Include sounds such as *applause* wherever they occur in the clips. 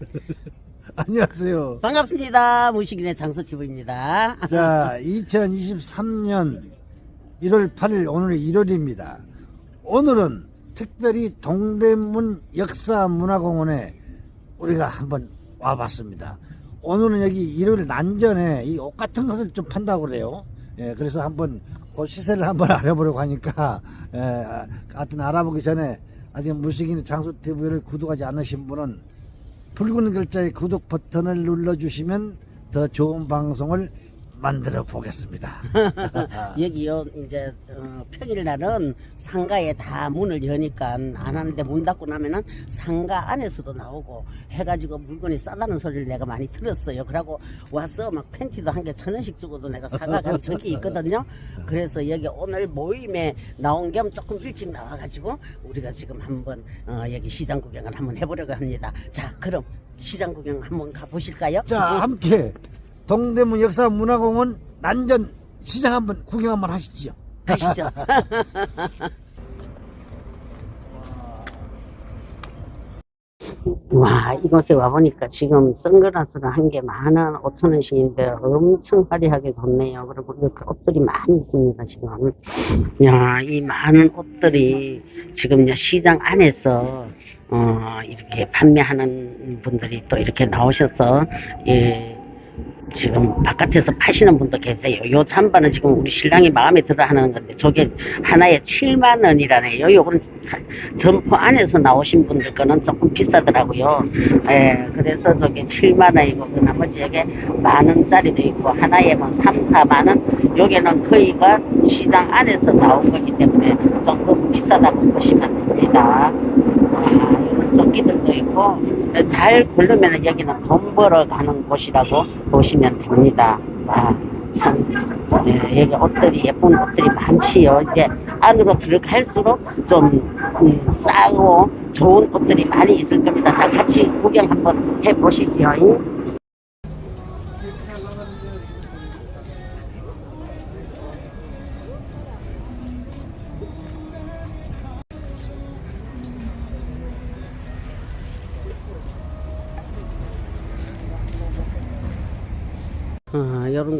*laughs* 안녕하세요. 반갑습니다. 무식인의 장소티브입니다. *laughs* 자, 2023년 1월 8일 오늘은 1월입니다. 오늘은 특별히 동대문 역사문화공원에 우리가 한번 와봤습니다. 오늘은 여기 1월 난전에 이 옷 같은 것을 좀 판다고 그래요. 예, 그래서 한번 그 시세를 한번 *laughs* 알아보려고 하니까, 예, 하여튼 알아보기 전에 아직 무식인의 장소TV를 구독하지 않으신 분은 붉은 글자의 구독 버튼을 눌러주시면 더 좋은 방송을 만들어 보겠습니다. *laughs* 여기요, 이제, 어, 평일 날은 상가에 다 문을 여니까 안 하는데 문 닫고 나면은 상가 안에서도 나오고 해가지고 물건이 싸다는 소리를 내가 많이 들었어요. 그러고 와서 막 팬티도 한 개 천 원씩 주고도 내가 사가간 적이 있거든요. 그래서 여기 오늘 모임에 나온 겸 조금 일찍 나와가지고 우리가 지금 한번, 어, 여기 시장 구경을 한번 해보려고 합니다. 자, 그럼 시장 구경 한번 가보실까요? 자, 함께 동대문 역사문화공원 난전 시장 한번 구경 한번 하시죠. 가시죠. *laughs* 와, 이곳에 와보니까 지금 선글라스가 한 개 만 원, 오천 원씩인데 엄청 화려하게 뒀네요. 그리고 이렇게 옷들이 많이 있습니다, 지금. 야, 이 많은 옷들이 지금 시장 안에서, 어, 이렇게 판매하는 분들이 또 이렇게 나오셔서, 예, 지금 바깥에서 파시는 분도 계세요. 요 잠바는 지금 우리 신랑이 마음에 들어 하는 건데 저게 하나에 7만 원이라네요. 요거는 사- 점포 안에서 나오신 분들 거는 조금 비싸더라고요. 예, 그래서 저게 7만 원이고 그 나머지 여기 만 원짜리도 있고 하나에 뭐 3, 4만 원. 요게는 거의가 시장 안에서 나온 거기 때문에 조금 비싸다고 보시면 됩니다. 조끼들도 있고 잘 고르면 여기는 돈 벌어 가는 곳이라고 보시면 됩니다. 아, 참 예, 여기 옷들이 예쁜 옷들이 많지요. 이제 안으로 들어갈수록 좀 음, 싸고 좋은 옷들이 많이 있을 겁니다. 자 같이 구경 한번 해보시지요.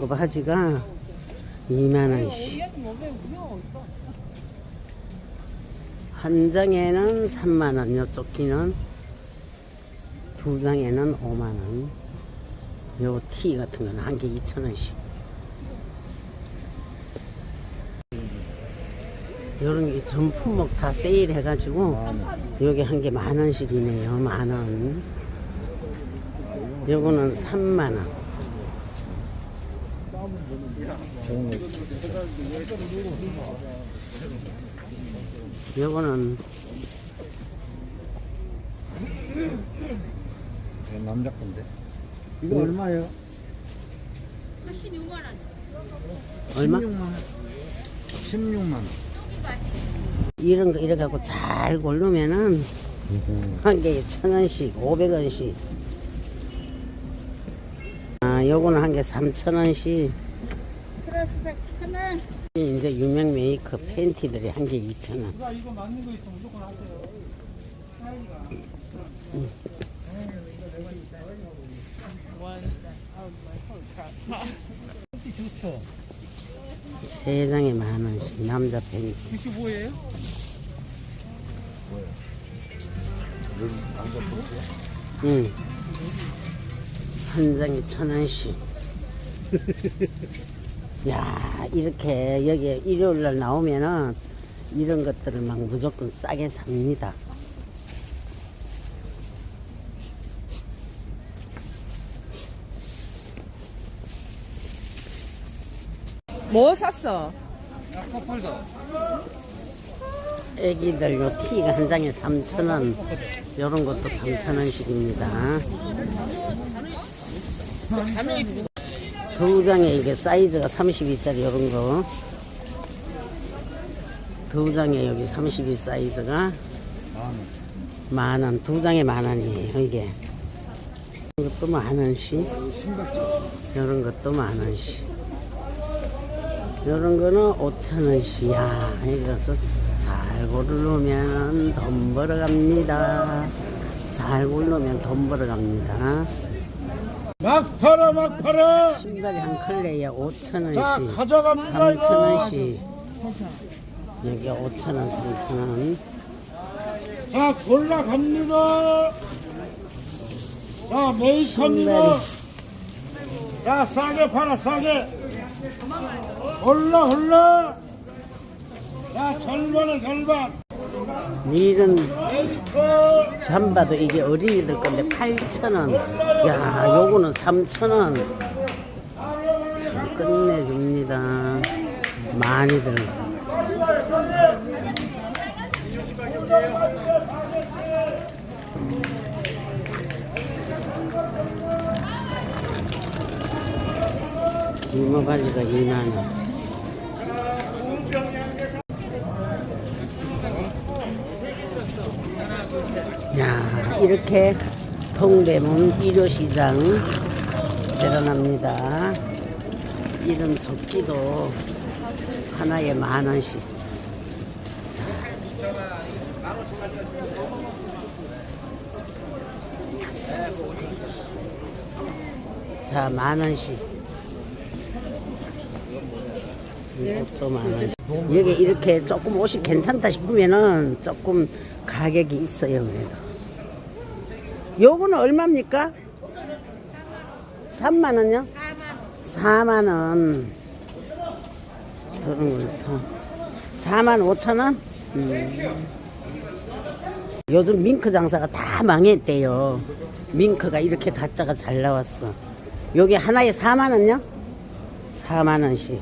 이런 거 바지가 2만 원씩. 한 장에는 3만 원, 요 조끼는 두 장에는 5만 원. 요 티 같은 거는 한개 2천 원씩. 요런 게 전 품목 다 세일 해 가지고 요게 한개 만 원씩이네요. 만 원. 요거는 3만 원. 요거는 남자 건데. 이거 얼마예요? 얼마? 16만 원. 16만 원. 이런 거 이래 갖고 잘 고르면은 한 개에 천 원씩, 오백 원씩. 아, 요거는 한 개 삼천 원씩. 이제 유명 메이크업 팬티들이 한개 이천 원. 좋죠. 세 장에 만 원씩 남자 팬티. 95예요? 응. 한 장에 천 원씩. *laughs* 야, 이렇게 여기 일요일 날 나오면은 이런 것들을 막 무조건 싸게 삽니다. 뭐 샀어? 애기들 요 티가 한 장에 3,000원. 요런 것도 3,000원씩입니다. 두 장에 이게 사이즈가 32짜리 요런 거. 두 장에 여기 32 사이즈가 만 원. 두 장에 만 원이에요, 이게. 이것도 만 원씩. 요런 것도 만 원씩. 요런 거는 5천 원씩. 야, 이것은 잘 고르면 돈 벌어갑니다. 잘 고르면 돈 벌어갑니다. 막 팔아 막 팔아 신발이 한 컬레에 5천 자 원씩, 가져갑니다 3천 이거. 원씩. 여기 5천 원, 3천 원. 자 골라갑니다. 자 메이커입니다. 자 싸게 팔아 싸게. 골라 골라. 자 절반에 절반. 밀은 잠바도 이게 어린이들 건데 8,000원. 야, 요거는 3,000원. 참 끝내줍니다. 많이들. 이모 바지가 2만 원. 야, 이렇게 동대문 일요시장 일어납니다. 이런 조끼도 하나에 만 원씩. 자, 만 원씩. 이것도 만 원씩. 여기 이렇게 조금 옷이 괜찮다 싶으면은 조금 가격이 있어요, 그래도. 요거는 얼마입니까? 3만 원요? 4만 원. 저런 거 4만 5천 원? 음. 요즘 밍크 장사가 다 망했대요. 밍크가 이렇게 가짜가 잘 나왔어. 여기 하나에 4만 원요? 4만 원씩.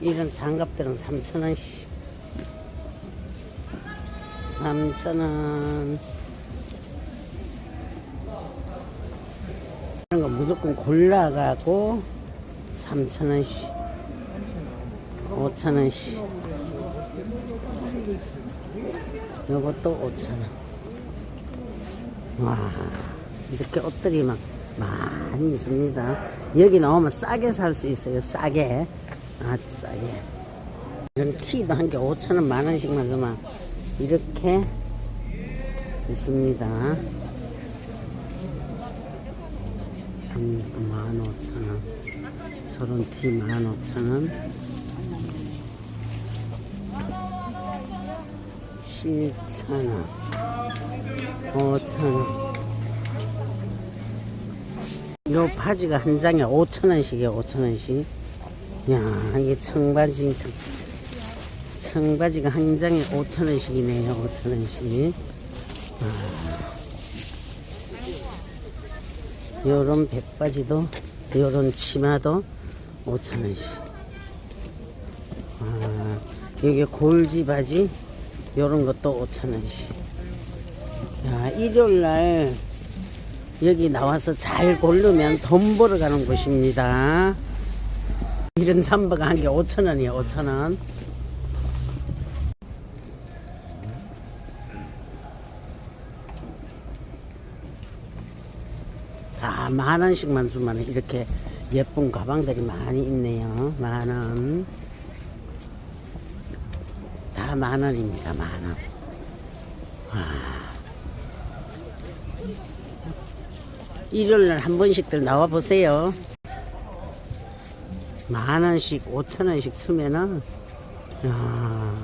이런 장갑들은 3,000원씩. 3,000원. 이런 거 무조건 골라가고 3,000원씩. 5,000원씩. 요것도 5,000원. 와, 이렇게 옷들이 막 많이 있습니다. 여기 나오면 싸게 살 수 있어요. 싸게. 아주 싸게. 이런 티도 한 개 5천원, 만원씩만 그만 이렇게 있습니다. 음, 15,000원. 저런 티 15,000원. 7,000원. 5,000원. 요 바지가 한 장에 5,000원씩이에요, 5,000원씩. 야, 이게 청바지, 청, 청바지가 한 장에 5,000원씩이네요, 5,000원씩. 아. 요런 백바지도, 요런 치마도 5,000원씩. 아, 여기 골지 바지, 요런 것도 5,000원씩. 야, 일요일 날 여기 나와서 잘 고르면 돈 벌어가는 곳입니다. 이런 잠바가 한 개 5천원이에요 5천원. 다 만원씩만 주면 이렇게 예쁜 가방들이 많이 있네요. 만원. 다 만원입니다 만원 일요일날 한 번씩들 나와 보세요 만 원씩, 오천 원씩 쓰면은, 야.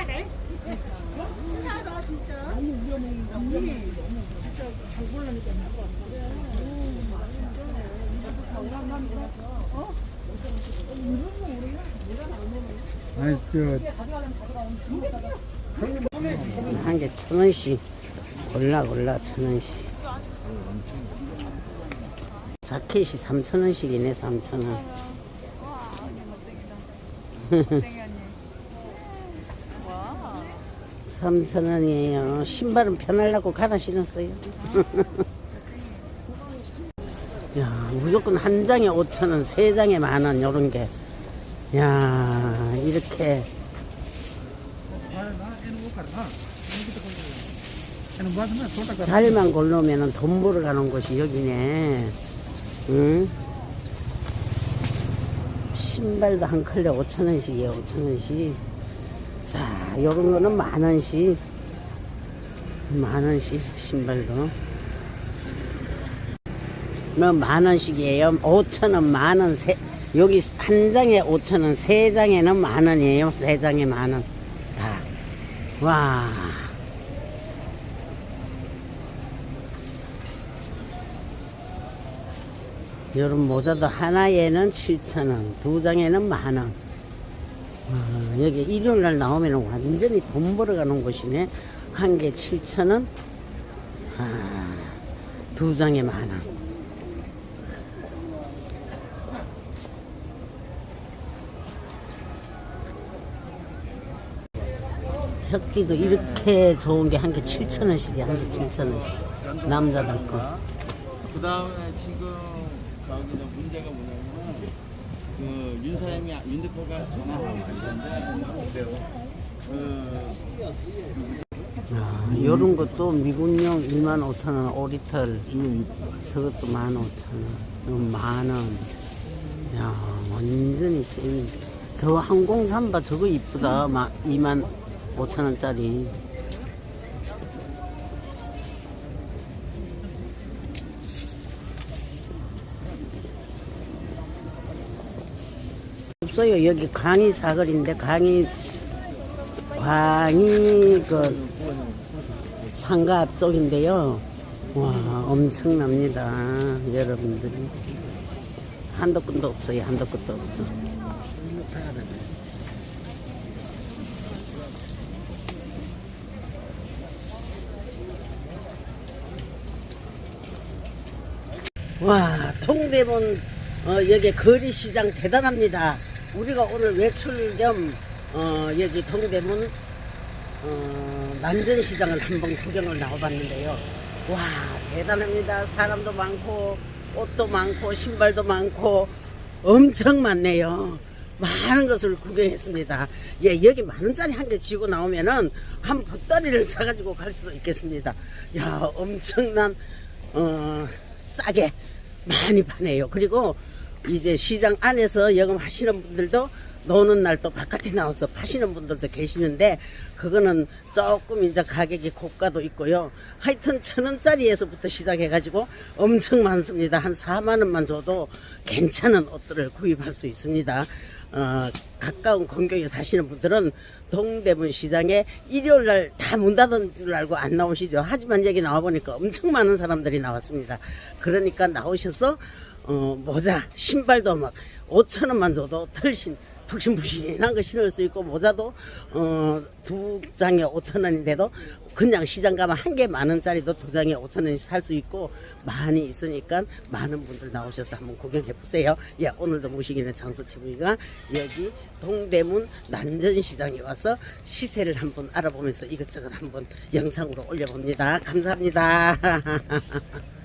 이렇게 치사해? 아니 저 한 개 천 원씩 골라 골라 천 원씩. 자켓이 3,000원씩이네 3,000원 와, 언니 멋쟁이다. 멋쟁이 언니. 와. 3,000원이에요 신발은 편하려고 갈아 신었어요 *laughs* 야 무조건 한 장에 5,000원 세 장에 만 원 요런 게 야, 이렇게 자리만 골라오면 돈 벌어 가는 곳이 여기네. 응? 신발도 한 컬레 5천원씩이에요, 5천원씩. 자, 요런 거는 만 원씩. 만 원씩, 신발도. 뭐, 만원씩이에요. 5천 원, 만 원, 세, 여기 한 장에 5천 원, 세 장에는 만 원이에요. 세 장에 만 원. 다. 와. 여름 모자도 하나에는 7,000원, 두 장에는 만 원. 아, 여기 일요일 날 나오면 완전히 돈 벌어가는 곳이네. 한 개 7,000원, 아, 두 장에 만원. 혁기도 이렇게 좋은 게 한 개 7,000원씩이야, 한 개 7,000원씩. 남자들 거. 그 다음에 지금 문제가 뭐냐면 그 윤사장이 윤 대표가 전화하고 있는데 그 아, 요런 것도 미군용 2만 5천 원, 5리터. 저것도 1만 5천 원, 만 원. 야, 완전히 세이. 저 항공 삼바 저거 이쁘다. 마, 2만 5천 원짜리. 없어요. 여기 강이 사거리인데 강이 광이 그 상가 쪽인데요. 와 엄청납니다. 여러분들이 한도 끝도 없어요. 한도 끝도 없어. 와 통대문 어, 여기 거리 시장 대단합니다. 우리가 오늘 외출 겸 어, 여기 통대문 어, 난전시장을 한번 구경을 나와봤는데요. 와 대단합니다. 사람도 많고 옷도 많고 신발도 많고 엄청 많네요. 많은 것을 구경했습니다. 예, 여기 만 원짜리 한 개 쥐고 나오면은 한 보따리를 사가지고 갈 수도 있겠습니다. 야, 엄청난 어, 싸게 많이 파네요. 그리고 이제 시장 안에서 영업하시는 분들도 노는 날 또 바깥에 나와서 파시는 분들도 계시는데 그거는 조금 이제 가격이 고가도 있고요. 하여튼 천 원짜리에서부터 시작해가지고 엄청 많습니다. 한 4만 원만 줘도 괜찮은 옷들을 구입할 수 있습니다. 어, 가까운 근교에 사시는 분들은 동대문 시장에 일요일 날 다 문 닫은 줄 알고 안 나오시죠. 하지만 여기 나와보니까 엄청 많은 사람들이 나왔습니다. 그러니까 나오셔서 어, 모자, 신발도 막 5천 원만 줘도 털신 푹신푹신한 거 신을 수 있고 모자도 어, 두 장에 5천 원인데도 그냥 시장 가면 한 개 만 원짜리도 두 장에 5천 원씩 살 수 있고 많이 있으니까 많은 분들 나오셔서 한번 구경해 보세요. 예, 오늘도 모시기는 장수 TV가 여기 동대문 난전시장에 와서 시세를 한번 알아보면서 이것저것 한번 영상으로 올려봅니다. 감사합니다. *laughs*